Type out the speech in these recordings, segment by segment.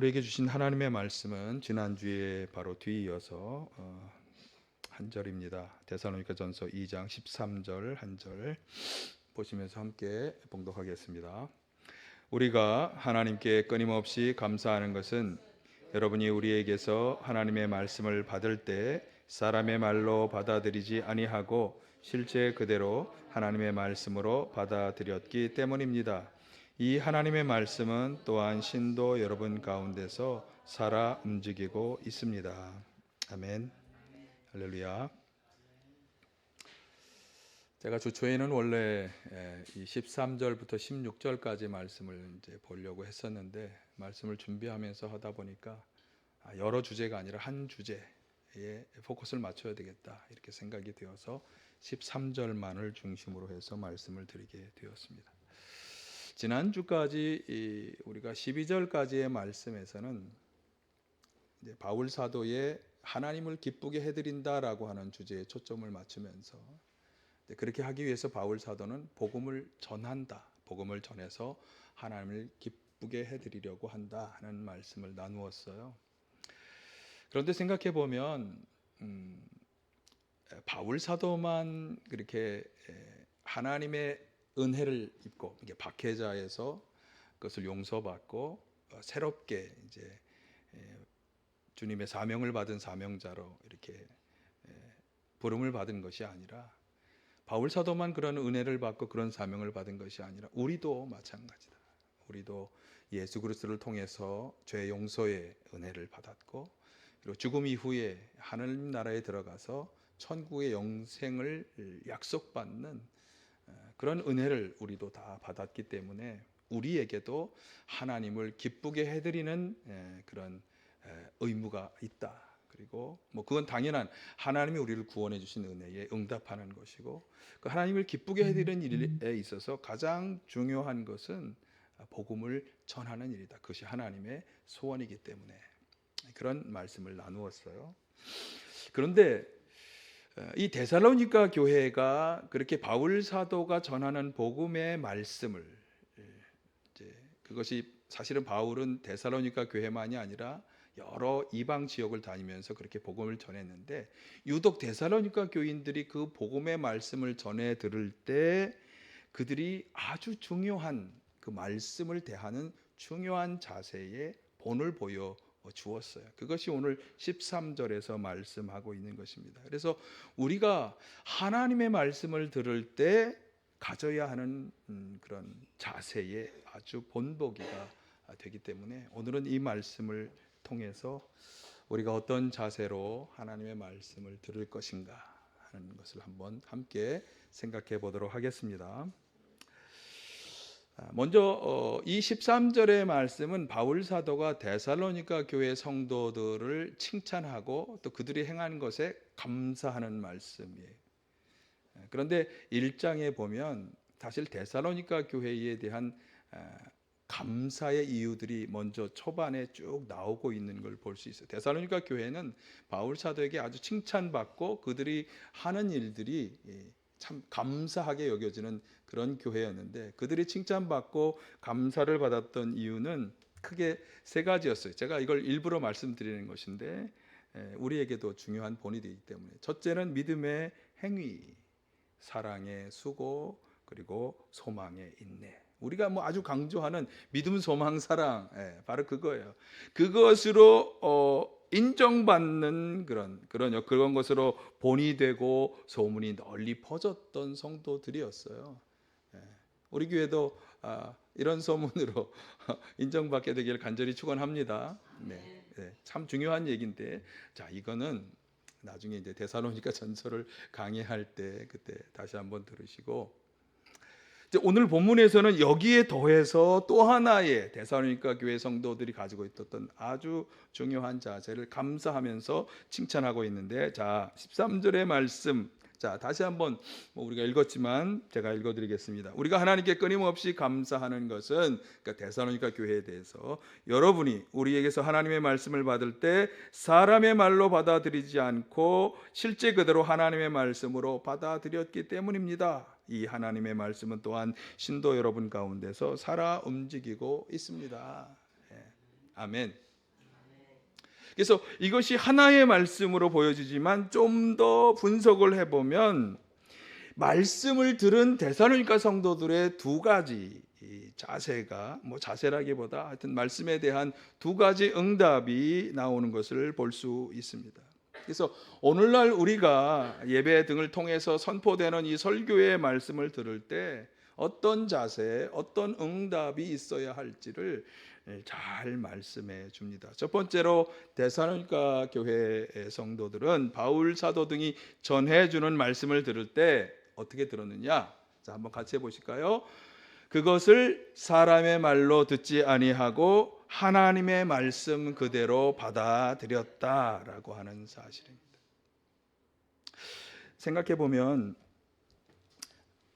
우리에게 주신 하나님의 말씀은 지난주에 바로 뒤이어서 어, 한 절입니다. 데살로니가 전서 2장 13절 한 절 보시면서 함께 봉독하겠습니다. 우리가 하나님께 끊임없이 감사하는 것은 여러분이 우리에게서 하나님의 말씀을 받을 때 사람의 말로 받아들이지 아니하고 실제 그대로 하나님의 말씀으로 받아들였기 때문입니다. 이 하나님의 말씀은 또한 신도 여러분 가운데서 살아 움직이고 있습니다. 아멘. 할렐루야. 제가 주초에는 원래 예, 이 13절부터 16절까지 말씀을 이제 보려고 했었는데 말씀을 준비하면서 하다 보니까 아, 여러 주제가 아니라 한 주제에 포커스를 맞춰야 되겠다 이렇게 생각이 되어서 13절만을 중심으로 해서 말씀을 드리게 되었습니다. 지난주까지 우리가 12절까지의 말씀에서는 바울 사도의 하나님을 기쁘게 해드린다라고 하는 주제에 초점을 맞추면서 그렇게 하기 위해서 바울 사도는 복음을 전한다, 복음을 전해서 하나님을 기쁘게 해드리려고 한다 하는 말씀을 나누었어요. 그런데 생각해 보면 음, 바울 사도만 그렇게 하나님의 은혜를 입고 이게 박해자에서 그것을 용서받고 어, 새롭게 이제 주님의 사명을 받은 사명자로 이렇게 부름을 받은 것이 아니라 바울 사도만 그런 은혜를 받고 그런 사명을 받은 것이 아니라 우리도 마찬가지다. 우리도 예수 그리스도를 통해서 죄 용서의 은혜를 받았고 그리고 죽음 이후에 하나님 나라에 들어가서 천국의 영생을 약속받는 그런 은혜를 우리도 다 받았기 때문에 우리에게도 하나님을 기쁘게 해드리는 그런 의무가 있다. 그리고 뭐 그건 당연한 하나님이 우리를 구원해 주신 은혜에 응답하는 것이고 그 하나님을 기쁘게 해드리는 일에 있어서 가장 중요한 것은 복음을 전하는 일이다. 그것이 하나님의 소원이기 때문에 그런 말씀을 나누었어요. 그런데 이 데살로니가 교회가 그렇게 바울 사도가 전하는 복음의 말씀을 이제 그것이 사실은 바울은 데살로니가 교회만이 아니라 여러 이방 지역을 다니면서 그렇게 복음을 전했는데 유독 데살로니가 교인들이 그 복음의 말씀을 전해 들을 때 그들이 아주 중요한 그 말씀을 대하는 중요한 자세에 본을 보여 주었어요. 그것이 오늘 13절에서 말씀하고 있는 것입니다. 그래서 우리가 하나님의 말씀을 들을 때 가져야 하는 음, 그런 자세에 아주 본보기가 되기 때문에 오늘은 이 말씀을 통해서 우리가 어떤 자세로 하나님의 말씀을 들을 것인가 하는 것을 한번 함께 생각해 보도록 하겠습니다. 아, 먼저 어, 이 13절의 말씀은 바울 사도가 데살로니가 교회 성도들을 칭찬하고 또 그들이 행한 것에 감사하는 말씀이에요. 아, 그런데 1장에 보면 사실 데살로니가 교회에 대한 아, 감사의 이유들이 먼저 초반에 쭉 나오고 있는 걸 볼 수 있어요. 데살로니가 교회는 바울 사도에게 아주 칭찬받고 그들이 하는 일들이 예, 참 감사하게 여겨지는 그런 교회였는데 그들이 칭찬받고 감사를 받았던 이유는 크게 세 가지였어요. 제가 이걸 일부러 말씀드리는 것인데 우리에게도 중요한 본이 되기 때문에 첫째는 믿음의 행위, 사랑의 수고, 그리고 소망의 인내. 우리가 뭐 아주 강조하는 믿음, 소망, 사랑, 바로 그거예요. 그것으로 어, 인정받는 그런 그런 그런 것으로 본이 되고 소문이 널리 퍼졌던 성도들이었어요. 예. 우리 교회도 아, 이런 소문으로 인정받게 되기를 간절히 축원합니다. 네, 네, 참 중요한 얘기인데, 자 이거는 나중에 이제 대사로니까 전설을 강의할 때 그때 다시 한번 들으시고 오늘 본문에서는 여기에 더해서 또 하나의 대사로니까 교회 성도들이 가지고 있었던 아주 중요한 자세를 감사하면서 칭찬하고 있는데 자 13절의 말씀 자 다시 한번 뭐 우리가 읽었지만 제가 읽어드리겠습니다. 우리가 하나님께 끊임없이 감사하는 것은 그러니까 대사로니까 교회에 대해서 여러분이 우리에게서 하나님의 말씀을 받을 때 사람의 말로 받아들이지 않고 실제 그대로 하나님의 말씀으로 받아들였기 때문입니다. 이 하나님의 말씀은 또한 신도 여러분 가운데서 살아 움직이고 있습니다. 예. 아멘. 그래서 이것이 하나의 말씀으로 보여지지만 좀 더 분석을 해보면 말씀을 들은 대사로니까 성도들의 두 가지 이 자세가 뭐 자세라기보다 하여튼 말씀에 대한 두 가지 응답이 나오는 것을 볼 수 있습니다. 그래서 오늘날 우리가 예배 등을 통해서 선포되는 이 설교의 말씀을 들을 때 어떤 자세, 어떤 응답이 있어야 할지를 잘 말씀해 줍니다. 첫 번째로 데살로니가 교회의 성도들은 바울 사도 등이 전해 주는 말씀을 들을 때 어떻게 들었느냐? 자, 한번 같이 해 보실까요? 그것을 사람의 말로 듣지 아니하고 하나님의 말씀 그대로 받아들였다라고 하는 사실입니다. 생각해 보면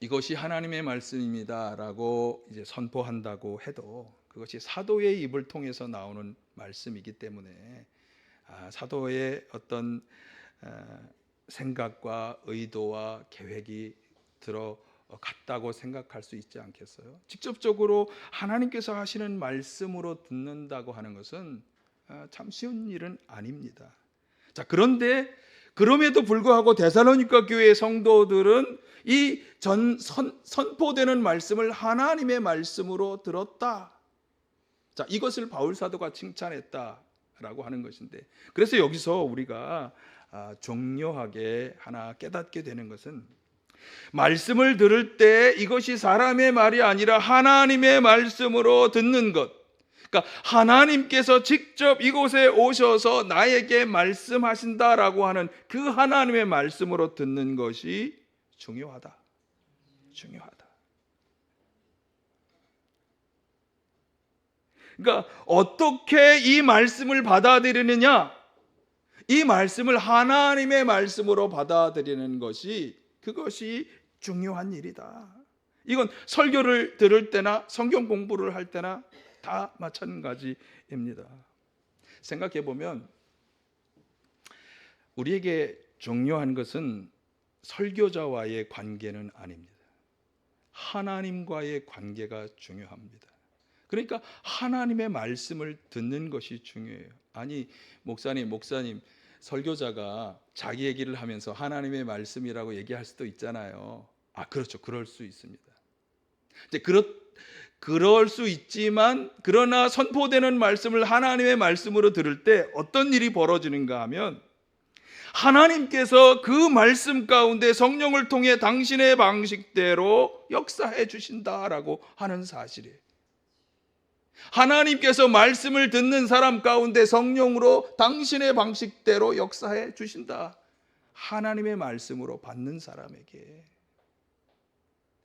이것이 하나님의 말씀입니다라고 이제 선포한다고 해도 그것이 사도의 입을 통해서 나오는 말씀이기 때문에 아, 사도의 어떤 아, 생각과 의도와 계획이 들어 갔다고 생각할 수 있지 않겠어요? 직접적으로 하나님께서 하시는 말씀으로 듣는다고 하는 것은 아, 참 쉬운 일은 아닙니다. 자, 그런데 그럼에도 불구하고 데살로니가 교회 성도들은 이 전 선포되는 말씀을 하나님의 말씀으로 들었다. 자, 이것을 바울 사도가 칭찬했다라고 하는 것인데, 그래서 여기서 우리가 아, 중요하게 하나 깨닫게 되는 것은 말씀을 들을 때 이것이 사람의 말이 아니라 하나님의 말씀으로 듣는 것. 그러니까 하나님께서 직접 이곳에 오셔서 나에게 말씀하신다라고 하는 그 하나님의 말씀으로 듣는 것이 중요하다. 중요하다. 그러니까 어떻게 이 말씀을 받아들이느냐? 이 말씀을 하나님의 말씀으로 받아들이는 것이 그것이 중요한 일이다. 이건 설교를 들을 때나 성경 공부를 할 때나 다 마찬가지입니다. 생각해 보면 우리에게 중요한 것은 설교자와의 관계는 아닙니다. 하나님과의 관계가 중요합니다. 그러니까 하나님의 말씀을 듣는 것이 중요해요. 아니, 목사님, 목사님, 설교자가 자기 얘기를 하면서 하나님의 말씀이라고 얘기할 수도 있잖아요. 아, 그렇죠. 그럴 수 있습니다. 이제 그렇 그럴 수 있지만 그러나 선포되는 말씀을 하나님의 말씀으로 들을 때 어떤 일이 벌어지는가 하면 하나님께서 그 말씀 가운데 성령을 통해 당신의 방식대로 역사해 주신다라고 하는 사실이에요. 하나님께서 말씀을 듣는 사람 가운데 성령으로 당신의 방식대로 역사해 주신다. 하나님의 말씀으로 받는 사람에게.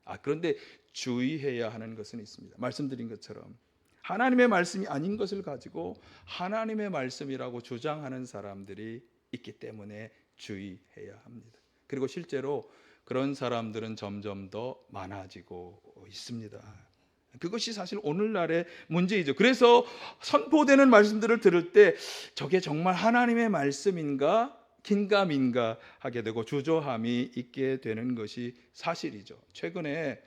아, 그런데 주의해야 하는 것은 있습니다. 말씀드린 것처럼 하나님의 말씀이 아닌 것을 가지고 하나님의 말씀이라고 주장하는 사람들이 있기 때문에 주의해야 합니다. 그리고 실제로 그런 사람들은 점점 더 많아지고 있습니다. 그것이 사실 오늘날의 문제이죠. 그래서 선포되는 말씀들을 들을 때 저게 정말 하나님의 말씀인가 긴가민가 하게 되고 주저함이 있게 되는 것이 사실이죠. 최근에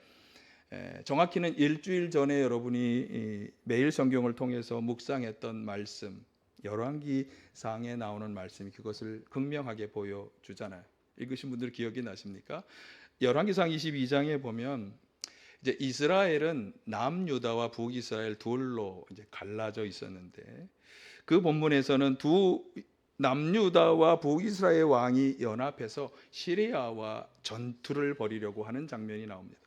정확히는 일주일 전에 여러분이 매일 성경을 통해서 묵상했던 말씀 열왕기상에 나오는 말씀이 그것을 극명하게 보여주잖아요. 읽으신 분들 기억이 나십니까? 열왕기상 22장에 보면 이제 이스라엘은 남유다와 북이스라엘 둘로 이제 갈라져 있었는데 그 본문에서는 두 남유다와 북이스라엘 왕이 연합해서 시리아와 전투를 벌이려고 하는 장면이 나옵니다.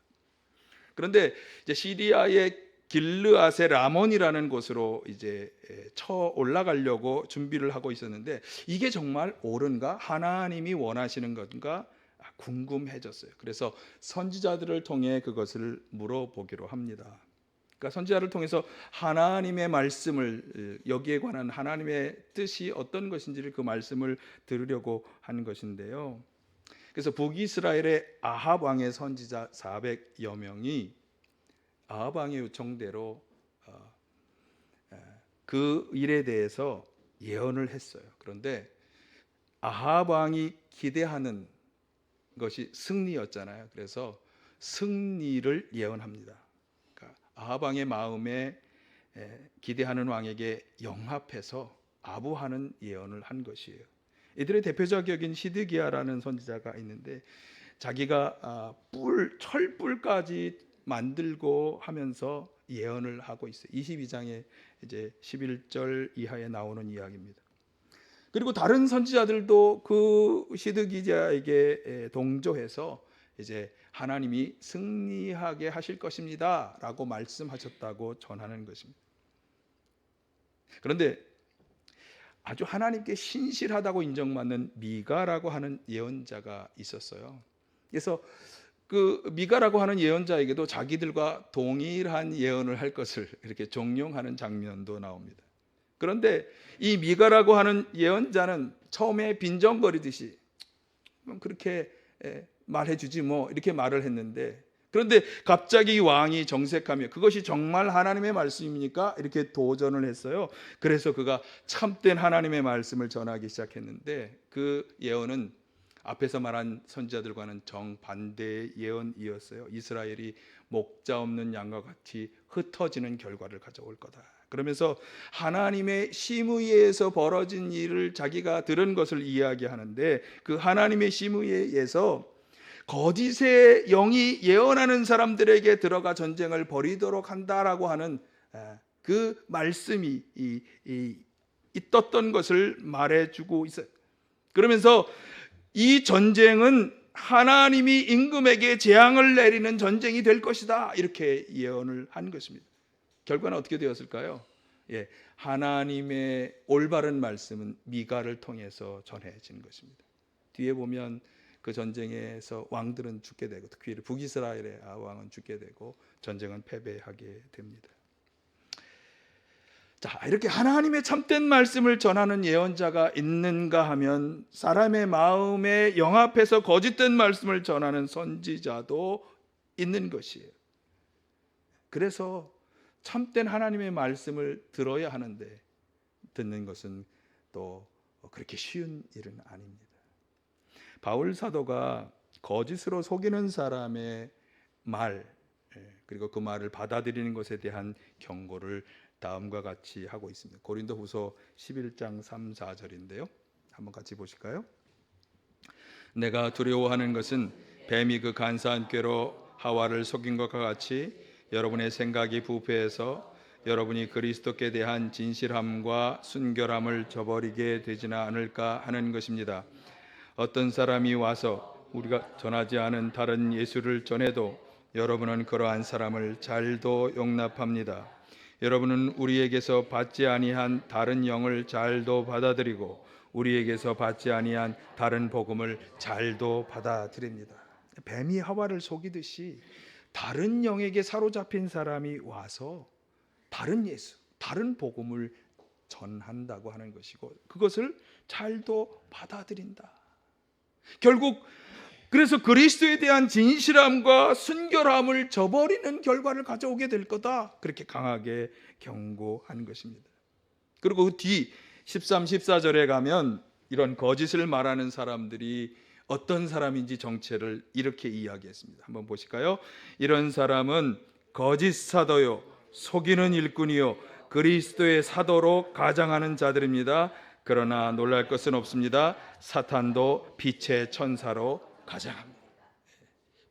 그런데 이제 시리아의 길르앗의 라몬이라는 곳으로 이제 쳐 올라가려고 준비를 하고 있었는데 이게 정말 옳은가? 하나님이 원하시는 건가? 궁금해졌어요. 그래서 선지자들을 통해 그것을 물어보기로 합니다. 그러니까 선지자를 통해서 하나님의 말씀을 여기에 관한 하나님의 뜻이 어떤 것인지를 그 말씀을 들으려고 한 것인데요. 그래서 북이스라엘의 아합 왕의 선지자 400여 명이 아합 왕의 요청대로 어, 그 일에 대해서 예언을 했어요. 그런데 아합 왕이 기대하는 것이 승리였잖아요. 그래서 승리를 예언합니다. 그러니까 아합 왕의 마음에 기대하는 왕에게 영합해서 아부하는 예언을 한 것이에요. 이들의 대표적인 시드기야라는 선지자가 있는데 자기가 아, 뿔 철뿔까지 만들고 하면서 예언을 하고 있어요. 22장에 이제 11절 이하에 나오는 이야기입니다. 그리고 다른 선지자들도 그 시드기야에게 동조해서 이제 하나님이 승리하게 하실 것입니다 라고 말씀하셨다고 전하는 것입니다. 그런데 아주 하나님께 신실하다고 인정받는 미가라고 하는 예언자가 있었어요. 그래서 그 미가라고 하는 예언자에게도 자기들과 동일한 예언을 할 것을 이렇게 종용하는 장면도 나옵니다. 그런데 이 미가라고 하는 예언자는 처음에 빈정거리듯이 그렇게 말해주지 뭐 이렇게 말을 했는데 그런데 갑자기 왕이 정색하며 그것이 정말 하나님의 말씀입니까? 이렇게 도전을 했어요. 그래서 그가 참된 하나님의 말씀을 전하기 시작했는데 그 예언은 앞에서 말한 선지자들과는 정반대의 예언이었어요. 이스라엘이 목자 없는 양과 같이 흩어지는 결과를 가져올 거다. 그러면서 하나님의 심의에서 벌어진 일을 자기가 들은 것을 이야기하는데 그 하나님의 심의에서 거짓의 영이 예언하는 사람들에게 들어가 전쟁을 벌이도록 한다라고 하는 그 말씀이 있었던 것을 말해주고 있어요. 그러면서 이 전쟁은 하나님이 임금에게 재앙을 내리는 전쟁이 될 것이다 이렇게 예언을 한 것입니다. 결과는 어떻게 되었을까요? 예, 하나님의 올바른 말씀은 미가를 통해서 전해진 것입니다. 뒤에 보면 그 전쟁에서 왕들은 죽게 되고 특히 북이스라엘의 왕은 죽게 되고 전쟁은 패배하게 됩니다. 자, 이렇게 하나님의 참된 말씀을 전하는 예언자가 있는가 하면 사람의 마음에 영합해서 거짓된 말씀을 전하는 선지자도 있는 것이에요. 그래서 참된 하나님의 말씀을 들어야 하는데 듣는 것은 또 그렇게 쉬운 일은 아닙니다. 바울 사도가 거짓으로 속이는 사람의 말 예, 그리고 그 말을 받아들이는 것에 대한 경고를 다음과 같이 하고 있습니다. 고린도후서 11장 3, 4절인데요. 한번 같이 보실까요? 내가 두려워하는 것은 뱀이 그 간사한 꾀로 하와를 속인 것과 같이 여러분의 생각이 부패해서 여러분이 그리스도께 대한 진실함과 순결함을 저버리게 되지는 않을까 하는 것입니다. 어떤 사람이 와서 우리가 전하지 않은 다른 예수를 전해도 여러분은 그러한 사람을 잘도 용납합니다. 여러분은 우리에게서 받지 아니한 다른 영을 잘도 받아들이고 우리에게서 받지 아니한 다른 복음을 잘도 받아들입니다. 뱀이 하와를 속이듯이 다른 영에게 사로잡힌 사람이 와서 다른 예수, 다른 복음을 전한다고 하는 것이고 그것을 잘도 받아들인다. 결국 그래서 그리스도에 대한 진실함과 순결함을 저버리는 결과를 가져오게 될 거다. 그렇게 강하게 경고한 것입니다. 그리고 그 뒤 13, 14절에 가면 이런 거짓을 말하는 사람들이 어떤 사람인지 정체를 이렇게 이야기했습니다. 한번 보실까요? 이런 사람은 거짓 사도요, 속이는 일꾼이요, 그리스도의 사도로 가장하는 자들입니다. 그러나 놀랄 것은 없습니다. 사탄도 빛의 천사로 가장합니다.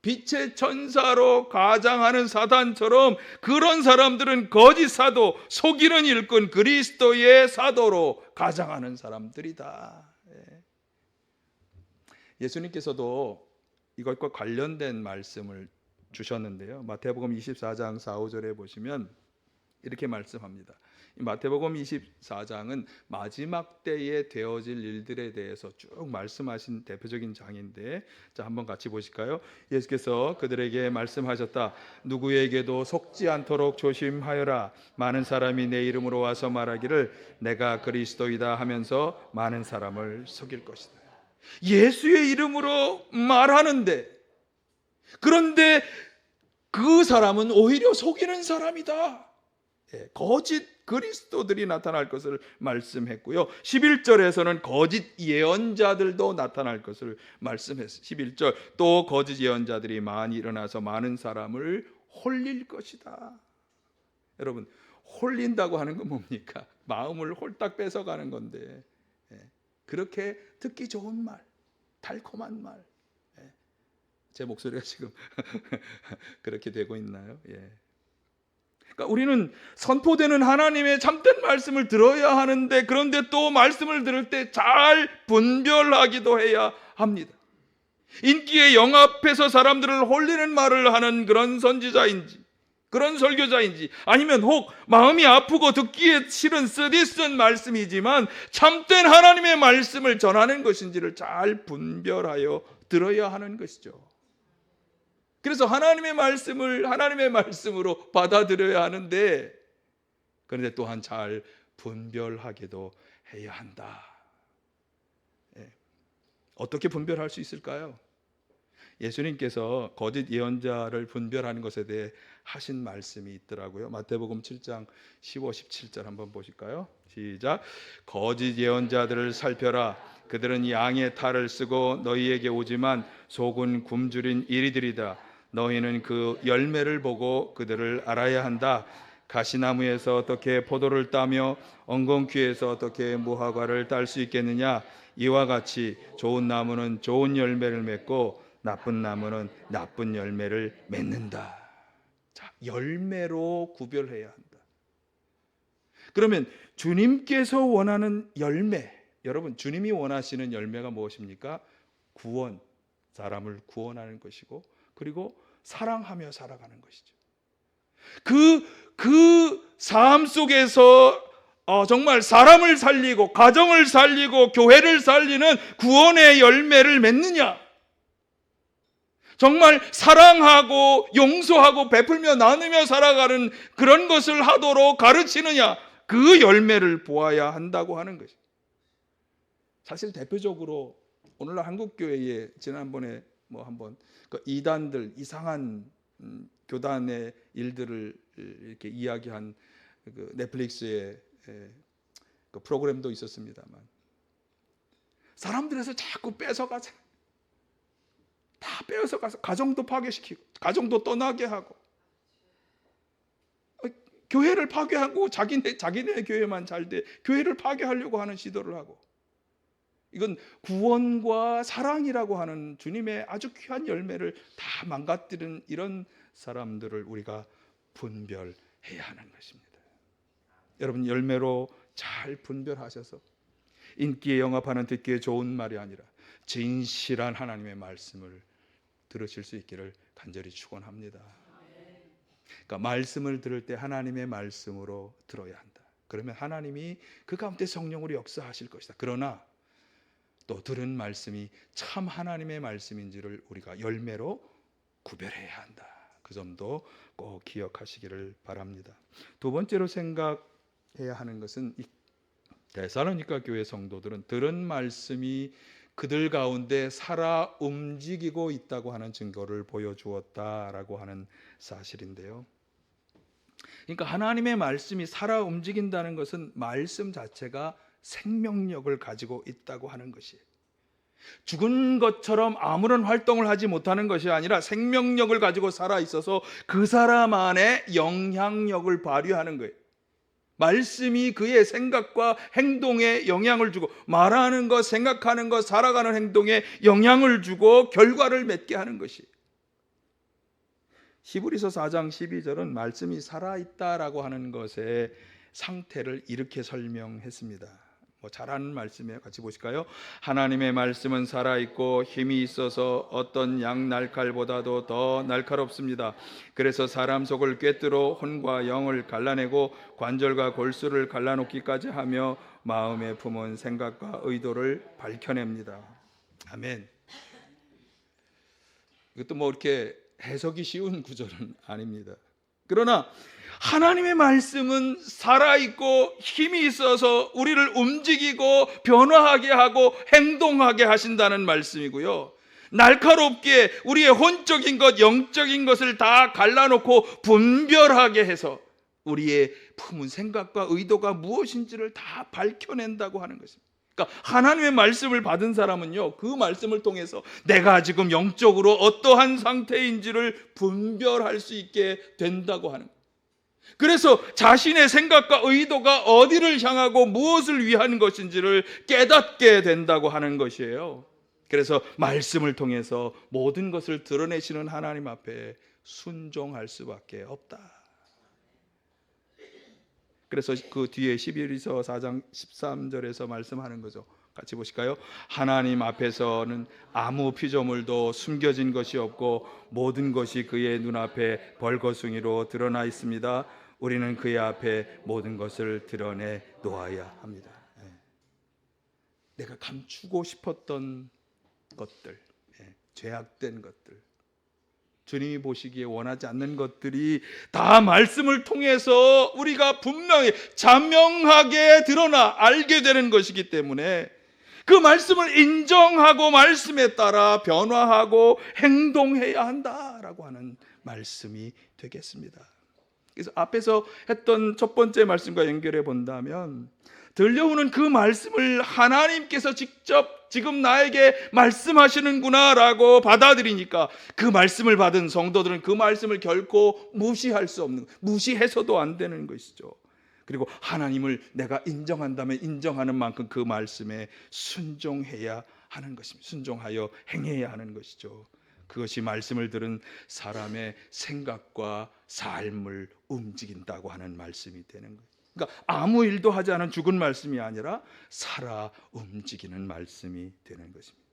빛의 천사로 가장하는 사단처럼 그런 사람들은 거짓 사도, 속이는 일꾼, 그리스도의 사도로 가장하는 사람들이다. 예. 예수님께서도 이것과 관련된 말씀을 주셨는데요. 마태복음 24장 4, 5절에 보시면 이렇게 말씀합니다. 마태복음 24장은 마지막 때에 되어질 일들에 대해서 쭉 말씀하신 대표적인 장인데 자 한번 같이 보실까요? 예수께서 그들에게 말씀하셨다. 누구에게도 속지 않도록 조심하여라. 많은 사람이 내 이름으로 와서 말하기를 내가 그리스도이다 하면서 많은 사람을 속일 것이다. 예수의 이름으로 말하는데 그런데 그 사람은 오히려 속이는 사람이다. 예, 거짓 그리스도들이 나타날 것을 말씀했고요. 11절에서는 거짓 예언자들도 나타날 것을 말씀했어요. 11절 또 거짓 예언자들이 많이 일어나서 많은 사람을 홀릴 것이다. 여러분 홀린다고 하는 건 뭡니까? 마음을 홀딱 뺏어가는 건데 예. 그렇게 듣기 좋은 말, 달콤한 말. 예. 제 목소리가 지금 그렇게 되고 있나요? 예. 그러니까 우리는 선포되는 하나님의 참된 말씀을 들어야 하는데 그런데 또 말씀을 들을 때 잘 분별하기도 해야 합니다. 인기에 영합해서 사람들을 홀리는 말을 하는 그런 선지자인지 그런 설교자인지 아니면 혹 마음이 아프고 듣기에 싫은 쓰디쓴 말씀이지만 참된 하나님의 말씀을 전하는 것인지를 잘 분별하여 들어야 하는 것이죠. 그래서 하나님의 말씀을 하나님의 말씀으로 받아들여야 하는데 그런데 또한 잘 분별하기도 해야 한다. 예. 어떻게 분별할 수 있을까요? 예수님께서 거짓 예언자를 분별하는 것에 대해 하신 말씀이 있더라고요. 마태복음 7장 15, 17절 한번 보실까요? 시작. 거짓 예언자들을 살펴라. 그들은 양의 탈을 쓰고 너희에게 오지만 속은 굶주린 이리들이다. 너희는 그 열매를 보고 그들을 알아야 한다. 가시나무에서 어떻게 포도를 따며 엉겅퀴에서 어떻게 무화과를 딸 수 있겠느냐? 이와 같이 좋은 나무는 좋은 열매를 맺고 나쁜 나무는 나쁜 열매를 맺는다. 자, 열매로 구별해야 한다. 그러면 주님께서 원하는 열매, 여러분 주님이 원하시는 열매가 무엇입니까? 구원, 사람을 구원하는 것이고 그리고 사랑하며 살아가는 것이죠. 그, 그 삶 속에서 어, 정말 사람을 살리고, 가정을 살리고, 교회를 살리는 구원의 열매를 맺느냐? 정말 사랑하고, 용서하고, 베풀며, 나누며 살아가는 그런 것을 하도록 가르치느냐? 그 열매를 보아야 한다고 하는 것이. 사실 대표적으로 오늘날 한국 교회에 지난번에 뭐 한번 그 이단들 이상한 음, 교단의 일들을 이렇게 이야기한 그 넷플릭스의 에, 그 프로그램도 있었습니다만 사람들에서 자꾸 뺏어가자 다 빼앗아 가서 가정도 파괴시키고 가정도 떠나게 하고 어, 교회를 파괴하고 자기네 자기네 교회만 잘 돼 교회를 파괴하려고 하는 시도를 하고 이건 구원과 사랑이라고 하는 주님의 아주 귀한 열매를 다 망가뜨리는 이런 사람들을 우리가 분별해야 하는 것입니다. 여러분 열매로 잘 분별하셔서 인기에 영합하는 듣기에 좋은 말이 아니라 진실한 하나님의 말씀을 들으실 수 있기를 간절히 축원합니다. 그러니까 말씀을 들을 때 하나님의 말씀으로 들어야 한다. 그러면 하나님이 그 가운데 성령으로 역사하실 것이다. 그러나 또 들은 말씀이 참 하나님의 말씀인지를 우리가 열매로 구별해야 한다. 그 점도 꼭 기억하시기를 바랍니다. 두 번째로 생각해야 하는 것은 이 데살로니가 교회 성도들은 들은 말씀이 그들 가운데 살아 움직이고 있다고 하는 증거를 보여주었다라고 하는 사실인데요. 그러니까 하나님의 말씀이 살아 움직인다는 것은 말씀 자체가 생명력을 가지고 있다고 하는 것이에요. 죽은 것처럼 아무런 활동을 하지 못하는 것이 아니라 생명력을 가지고 살아 있어서 그 사람 안에 영향력을 발휘하는 거예요. 말씀이 그의 생각과 행동에 영향을 주고 말하는 것, 생각하는 것, 살아가는 행동에 영향을 주고 결과를 맺게 하는 것이. 히브리서 4장 12절은 말씀이 살아 있다라고 하는 것의 상태를 이렇게 설명했습니다. 뭐 잘하는 말씀이에요. 같이 보실까요? 하나님의 말씀은 살아 있고 힘이 있어서 어떤 양 날칼보다도 더 날카롭습니다. 그래서 사람 속을 꿰뚫어 혼과 영을 갈라내고 관절과 골수를 갈라놓기까지 하며 마음에 품은 생각과 의도를 밝혀냅니다. 아멘. 이것도 뭐 이렇게 해석이 쉬운 구절은 아닙니다. 그러나 하나님의 말씀은 살아있고 힘이 있어서 우리를 움직이고 변화하게 하고 행동하게 하신다는 말씀이고요. 날카롭게 우리의 혼적인 것, 영적인 것을 다 갈라놓고 분별하게 해서 우리의 품은 생각과 의도가 무엇인지를 다 밝혀낸다고 하는 것입니다. 그러니까 하나님의 말씀을 받은 사람은요, 그 말씀을 통해서 내가 지금 영적으로 어떠한 상태인지를 분별할 수 있게 된다고 하는 거예요. 그래서 자신의 생각과 의도가 어디를 향하고 무엇을 위한 것인지를 깨닫게 된다고 하는 것이에요. 그래서 말씀을 통해서 모든 것을 드러내시는 하나님 앞에 순종할 수밖에 없다. 그래서 그 뒤에 11서 4장 13절에서 말씀하는 거죠. 같이 보실까요? 하나님 앞에서는 아무 피조물도 숨겨진 것이 없고 모든 것이 그의 눈앞에 벌거숭이로 드러나 있습니다. 우리는 그의 앞에 모든 것을 드러내 놓아야 합니다. 예. 내가 감추고 싶었던 것들, 예, 죄악된 것들, 주님이 보시기에 원하지 않는 것들이 다 말씀을 통해서 우리가 분명히 자명하게 드러나 알게 되는 것이기 때문에 그 말씀을 인정하고 말씀에 따라 변화하고 행동해야 한다라고 하는 말씀이 되겠습니다. 그래서 앞에서 했던 첫 번째 말씀과 연결해 본다면 들려오는 그 말씀을 하나님께서 직접 지금 나에게 말씀하시는구나라고 받아들이니까 그 말씀을 받은 성도들은 그 말씀을 결코 무시할 수 없는 무시해서도 안 되는 것이죠. 그리고 하나님을 내가 인정한다면 인정하는 만큼 그 말씀에 순종해야 하는 것입니다. 순종하여 행해야 하는 것이죠. 그것이 말씀을 들은 사람의 생각과 삶을 움직인다고 하는 말씀이 되는 거예요. 그러니까 아무 일도 하지 않은 죽은 말씀이 아니라 살아 움직이는 말씀이 되는 것입니다.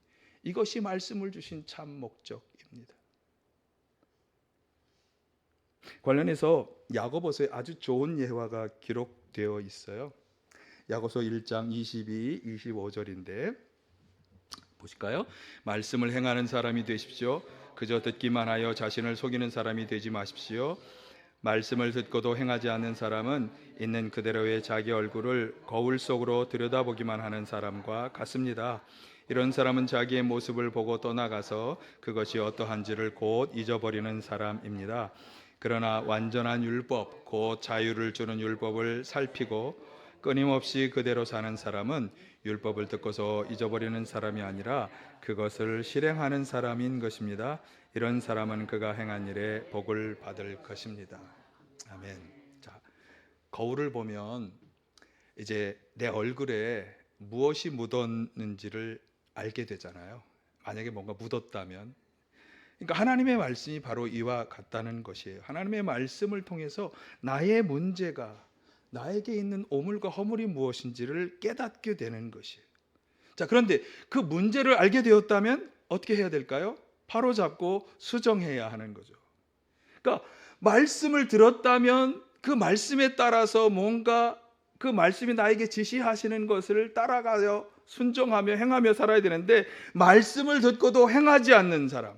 이것이 말씀을 주신 참 목적입니다. 관련해서 야고보서에 아주 좋은 예화가 기록되어 있어요. 야고보서 1장 22, 25절인데 보실까요? 말씀을 행하는 사람이 되십시오. 그저 듣기만 하여 자신을 속이는 사람이 되지 마십시오. 말씀을 듣고도 행하지 않는 사람은 있는 그대로의 자기 얼굴을 거울 속으로 들여다보기만 하는 사람과 같습니다. 이런 사람은 자기의 모습을 보고 떠나가서 그것이 어떠한지를 곧 잊어버리는 사람입니다. 그러나 완전한 율법, 곧 자유를 주는 율법을 살피고 끊임없이 그대로 사는 사람은 율법을 듣고서 잊어버리는 사람이 아니라 그것을 실행하는 사람인 것입니다. 이런 사람은 그가 행한 일에 복을 받을 것입니다. 아멘. 자, 거울을 보면 이제 내 얼굴에 무엇이 묻었는지를 알게 되잖아요. 만약에 뭔가 묻었다면 그러니까 하나님의 말씀이 바로 이와 같다는 것이에요. 하나님의 말씀을 통해서 나의 문제가 나에게 있는 오물과 허물이 무엇인지를 깨닫게 되는 것이에요. 자, 그런데 그 문제를 알게 되었다면 어떻게 해야 될까요? 바로 잡고 수정해야 하는 거죠. 그러니까 말씀을 들었다면 그 말씀에 따라서 뭔가 그 말씀이 나에게 지시하시는 것을 따라가여 순종하며 행하며 살아야 되는데 말씀을 듣고도 행하지 않는 사람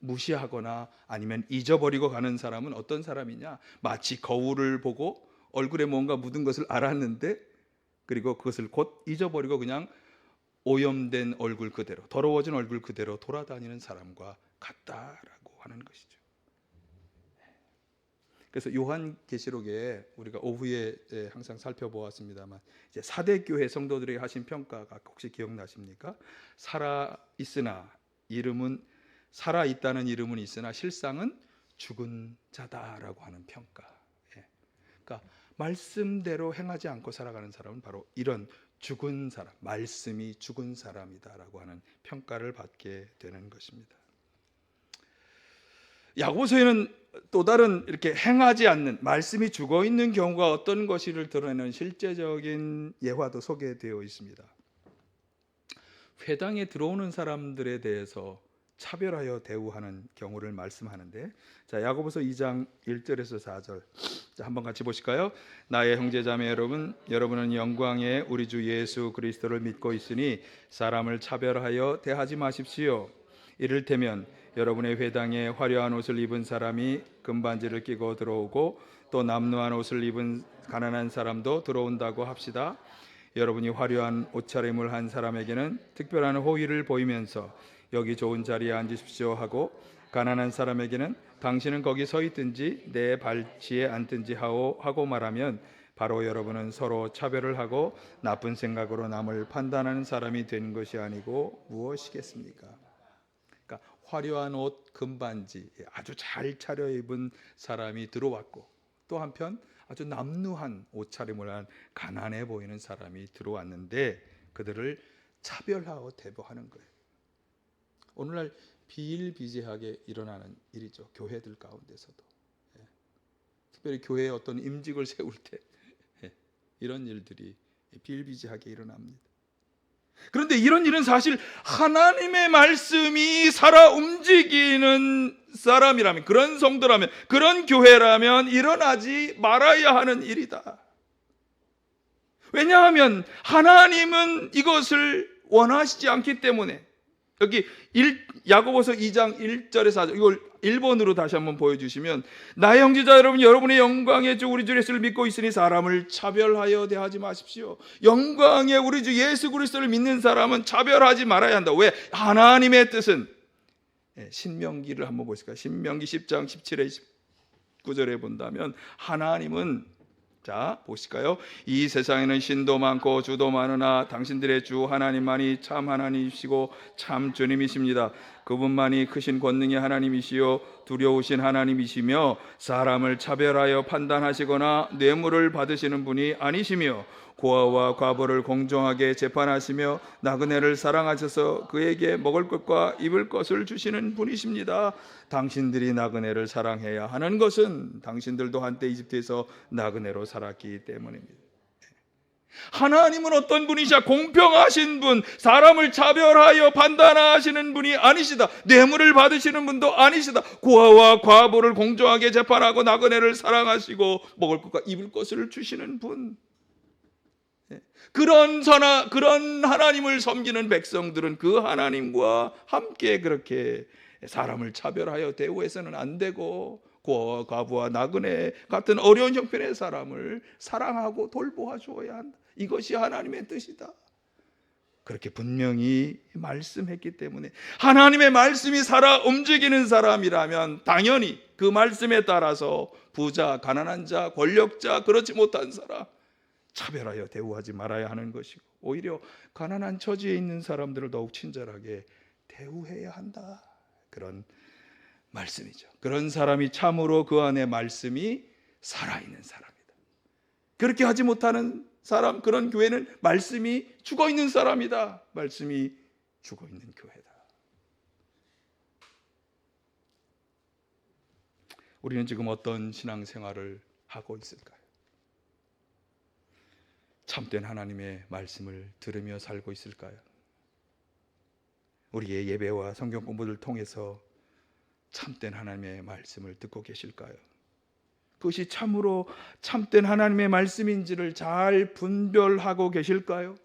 무시하거나 아니면 잊어버리고 가는 사람은 어떤 사람이냐? 마치 거울을 보고 얼굴에 뭔가 묻은 것을 알았는데 그리고 그것을 곧 잊어버리고 그냥 오염된 얼굴 그대로 더러워진 얼굴 그대로 돌아다니는 사람과 같다라고 하는 것이죠. 그래서 요한계시록에 우리가 오후에 예, 항상 살펴보았습니다만 이제 사대 교회 성도들에게 하신 평가가 혹시 기억나십니까? 살아 있으나 이름은 살아 있다는 이름은 있으나 실상은 죽은 자다라고 하는 평가. 예. 그러니까 말씀대로 행하지 않고 살아가는 사람은 바로 이런 죽은 사람, 말씀이 죽은 사람이다라고 하는 평가를 받게 되는 것입니다. 야고보서에는 또 다른 이렇게 행하지 않는 말씀이 죽어 있는 경우가 어떤 것이를 드러내는 실제적인 예화도 소개되어 있습니다. 회당에 들어오는 사람들에 대해서 차별하여 대우하는 경우를 말씀하는데 자 야고보서 2장 1절에서 4절 자 한번 같이 보실까요? 나의 형제자매 여러분 여러분은 영광의 우리 주 예수 그리스도를 믿고 있으니 사람을 차별하여 대하지 마십시오. 이를테면 여러분의 회당에 화려한 옷을 입은 사람이 금반지를 끼고 들어오고 또 남루한 옷을 입은 가난한 사람도 들어온다고 합시다. 여러분이 화려한 옷차림을 한 사람에게는 특별한 호의를 보이면서 여기 좋은 자리에 앉으십시오 하고 가난한 사람에게는 당신은 거기 서 있든지 내 발치에 앉든지 하오 하고 말하면 바로 여러분은 서로 차별을 하고 나쁜 생각으로 남을 판단하는 사람이 된 것이 아니고 무엇이겠습니까? 그러니까 화려한 옷 금반지 아주 잘 차려입은 사람이 들어왔고 또 한편 아주 남루한 옷차림을 한 가난해 보이는 사람이 들어왔는데 그들을 차별하고 대보하는 거예요. 오늘날 비일비재하게 일어나는 일이죠. 교회들 가운데서도. 예. 특별히 교회에 어떤 임직을 세울 때 예. 이런 일들이 비일비재하게 일어납니다. 그런데 이런 일은 사실 하나님의 말씀이 살아 움직이는 사람이라면 그런 성도라면 그런 교회라면 일어나지 말아야 하는 일이다. 왜냐하면 하나님은 이것을 원하시지 않기 때문에 여기 1, 야고보서 2장 1절에서 4절 이걸 1번으로 다시 한번 보여주시면 나의 형제자 여러분 여러분의 영광의 주 우리 주 예수를 믿고 있으니 사람을 차별하여 대하지 마십시오 영광의 우리 주 예수 그리스도를 믿는 사람은 차별하지 말아야 한다 왜? 하나님의 뜻은 예, 신명기를 한번 보실까요? 신명기 10장 17에 19절에 본다면 하나님은 자 보실까요? 이 세상에는 신도 많고 주도 많으나 당신들의 주 하나님만이 참 하나님이시고 참 주님이십니다. 그분만이 크신 권능의 하나님이시요 두려우신 하나님이시며 사람을 차별하여 판단하시거나 뇌물을 받으시는 분이 아니시며 고아와 과부를 공정하게 재판하시며 나그네를 사랑하셔서 그에게 먹을 것과 입을 것을 주시는 분이십니다. 당신들이 나그네를 사랑해야 하는 것은 당신들도 한때 이집트에서 나그네로 살았기 때문입니다. 하나님은 어떤 분이시야? 공평하신 분, 사람을 차별하여 판단하시는 분이 아니시다. 뇌물을 받으시는 분도 아니시다. 고아와 과부를 공정하게 재판하고 나그네를 사랑하시고 먹을 것과 입을 것을 주시는 분. 예. 그런 선하, 그런 하나님을 섬기는 백성들은 그 하나님과 함께 그렇게 사람을 차별하여 대우해서는 안 되고 과부와 나그네 같은 어려운 형편의 사람을 사랑하고 돌보아 주어야 한다. 이것이 하나님의 뜻이다. 그렇게 분명히 말씀했기 때문에 하나님의 말씀이 살아 움직이는 사람이라면 당연히 그 말씀에 따라서 부자, 가난한 자, 권력자, 그렇지 못한 사람 차별하여 대우하지 말아야 하는 것이고 오히려 가난한 처지에 있는 사람들을 더욱 친절하게 대우해야 한다. 그런 말씀이죠. 그런 사람이 참으로 그 안에 말씀이 살아있는 사람이다. 그렇게 하지 못하는 사람, 그런 교회는 말씀이 죽어 있는 사람이다. 말씀이 죽어 있는 교회다. 우리는 지금 어떤 신앙생활을 하고 있을까요? 참된 하나님의 말씀을 들으며 살고 있을까요? 우리의 예배와 성경 공부를 통해서 참된 하나님의 말씀을 듣고 계실까요? 그것이 참으로 참된 하나님의 말씀인지를 잘 분별하고 계실까요?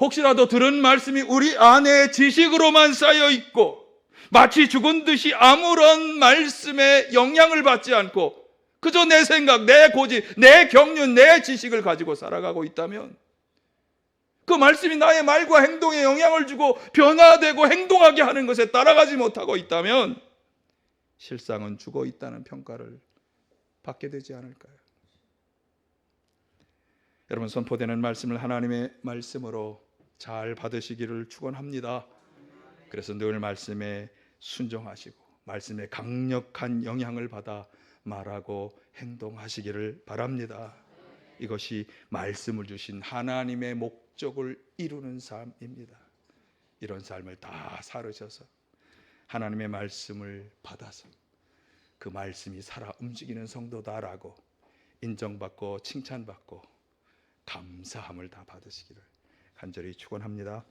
혹시라도 들은 말씀이 우리 안에 지식으로만 쌓여 있고 마치 죽은 듯이 아무런 말씀에 영향을 받지 않고 그저 내 생각, 내 고집, 내 경륜, 내 지식을 가지고 살아가고 있다면 그 말씀이 나의 말과 행동에 영향을 주고 변화되고 행동하게 하는 것에 따라가지 못하고 있다면 실상은 죽어 있다는 평가를 받게 되지 않을까요? 여러분 선포되는 말씀을 하나님의 말씀으로 잘 받으시기를 축원합니다. 그래서 늘 말씀에 순종하시고 말씀에 강력한 영향을 받아 말하고 행동하시기를 바랍니다. 이것이 말씀을 주신 하나님의 목 적을 이루는 삶입니다. 이런 삶을 다 살으셔서 하나님의 말씀을 받아서 그 말씀이 살아 움직이는 성도다라고 인정받고 칭찬받고 감사함을 다 받으시기를 간절히 축원합니다.